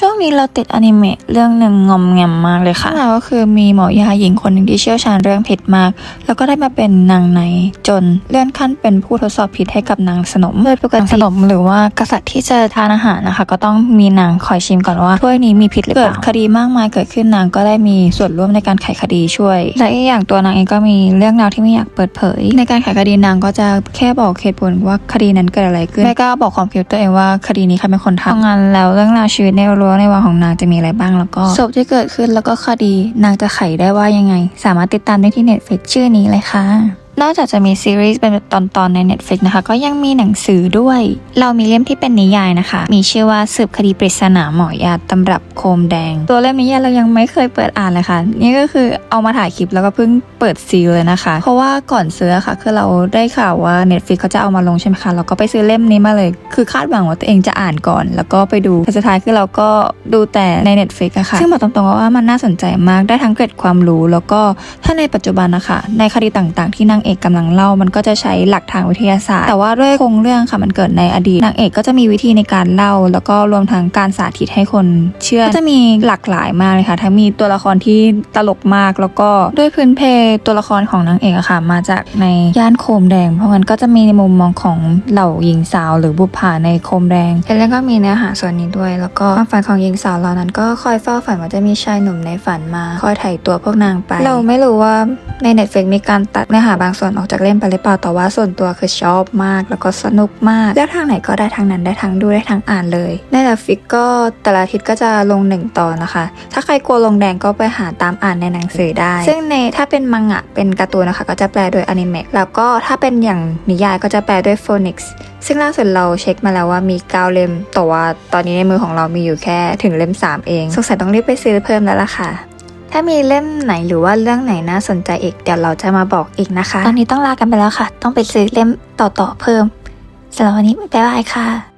ช่วงนี้เราติดอนิเมะเรื่องหนึ่งงอมแงมมากเลยค่ะนั่นก็คือมีหมอยาหญิงคนหนึ่งที่เชี่ยวชาญเรื่องพิษมาก แล้วก็ได้มาเป็นนางในจนเลื่อนขั้นเป็นผู้ทดสอบพิษให้กับนางสนมโดยปกตินางสนมหรือว่ากษัตริย์ที่จะทานอาหารนะคะ ก็ต้องมีนางคอยชิมก่อนว่าถ้วยนี้มีพิษหรือเปล่าเกิดคดีมากมายเกิดขึ้นนางก็ได้มีส่วนร่วมในการไขคดีช่วย และอีกอย่างตัวนางเองก็มีเรื่องราวที่ไม่อยากเปิดเผย ในการไขคดีนางก็จะแค่บอกเหตุผลว่าคดีนั้นเกิดอะไรขึ้นไม่กล้าบอกความคิดตัวเองว่าคดีนี้ใครเป็นคนทำงานแล้วเรื่องราวชีวิตในรั้วในวังของนางจะมีอะไรบ้างแล้วก็ศพที่เกิดขึ้นแล้วก็คดีนางจะไขได้ว่ายังไง สามารถติดตามได้ที่ Netflix ชื่อนี้เลยค่ะ นอกจากจะมีซีรีส์เป็นตอนๆใน Netflix นะคะ ก็ยังมีหนังสือด้วย เรามีเล่มที่เป็นนิยายนะคะ มีชื่อว่าสืบคดีปริศนาหมอยาตำรับโคมแดง ตัวเล่มนิยายเรายังไม่เคยเปิดอ่านเลยค่ะ นี่ก็คือเอามาถ่ายคลิปแล้วก็เพิ่งเปิดซีเลยนะคะ เพราะว่าก่อนซื้อค่ะ คือเราได้ข่าวว่า Netflix เขาจะเอามาลงใช่ไหมคะเราก็ไปซื้อเล่มนี้มาเลย คือคาดหวังว่าตัวเองจะอ่านก่อน แล้วก็ไปดูแต่สุดท้ายคือเราก็ดูแต่ใน Netflix อะค่ะซึ่งบอกตรงๆว่ามันน่าสนใจมากได้ทั้งเกร็ดความรู้ แล้วก็ถ้าในปัจจุบันนะคะในคดีต่างๆ ที่นางเอกกำลังเล่ามันก็จะใช้หลักทางวิทยาศาสตร์ แต่ว่าด้วยโครงเรื่องค่ะมันเกิดในอดีตนางเอกก็จะมีวิธีในการเล่า แล้วก็รวมทั้งการสาธิตให้คนเชื่อก็จะมีหลากหลายมากเลยค่ะทั้งมีตัวละครที่ตลกมากแล้วก็ด้วยพื้นเพตัวละครของนางเอกอะค่ะ มาจากในย่านโคมแดง เพราะงั้นก็จะมีในมุมมองของเหล่าหญิงสาว หรือบุปผาในโคมแดงแล้วก็มีเนื้อหาส่วนนี้ด้วย แล้วก็ความฝันของหญิงสาวเหล่านั้น ก็คอยเฝ้าฝันว่าจะมีชายหนุ่มในฝันมา คอยไถ่ตัวพวกนางไป เราไม่รู้ว่าใน Netflix มีการตัดเนื้อหาบางส่วนออกจากเล่มไปหรือเปล่าแต่ว่าส่วนตัวคือชอบมาก แล้วก็สนุกมากเลือกทางไหนก็ได้ทางนั้นได้ทั้งดูได้ทั้งอ่านเลย ใน Netflix ก็แต่ละอาทิตย์ก็จะลงหนึ่งตอนนะคะ ถ้าใครกลัวลงแดงก็ไปหาตามอ่านในหนังสือได้ ซึ่งในถ้าเป็นมังงะเป็นการ์ตูนนะคะ ก็จะแปลโดยอนิเมะแล้วก็ถ้าเป็นอย่างนิยายก็จะแปลด้วย Phonics ซึ่งล่าสุดเราเช็คมาแล้วว่ามี9เล่มแต่ว่าตอนนี้ในมือของเรามีอยู่แค่ถึงเล่ม 3 เอง สงสัยต้องรีบไปซื้อเพิ่มแล้วล่ะค่ะ ถ้ามีเล่มไหนหรือว่าเรื่องไหนน่าสนใจอีกเดี๋ยวเราจะมาบอกอีกนะคะ ตอนนี้ต้องลากันไปแล้วค่ะ ต้องไปซื้อเล่มต่อๆเพิ่มสำหรับวันนี้บ๊ายบายค่ะ